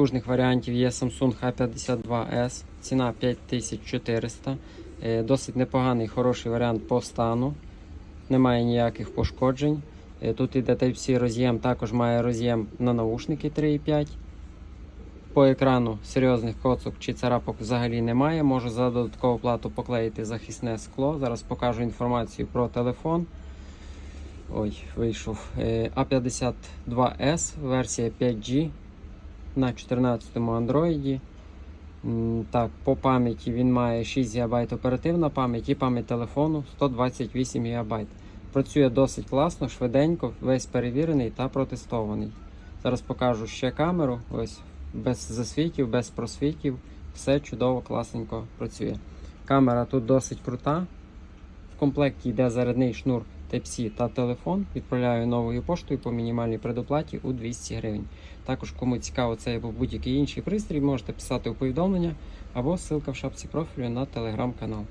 Южних варіантів є Samsung H52s, ціна 5400. Е, Досить непоганий, хороший варіант по стану. Немає ніяких пошкоджень. Е, Тут іде Type-C роз'єм, також має роз'єм на наушники 3.5. По екрану серйозних коцок чи царапок взагалі немає. Можу за додаткову плату поклеїти захисне скло. Зараз покажу інформацію про телефон. Ой, вийшов. Е, A52s, версія 5G на 14-му Android. Так, по пам'яті він має 6 ГБ оперативна пам'ять і пам'ять телефону 128 ГБ. Працює досить класно, швиденько, весь перевірений та протестований. Зараз покажу ще камеру. Ось без засвітів, без просвітів. Все чудово, класненько працює. Камера тут досить крута. Комплекті йде зарядний шнур Type-C та телефон. Відправляю новою поштою по мінімальній предоплаті у 200 гривень. Також, кому цікаво цей або будь-який інший пристрій, можете писати у повідомлення або ссылка в шапці профілю на телеграм-канал.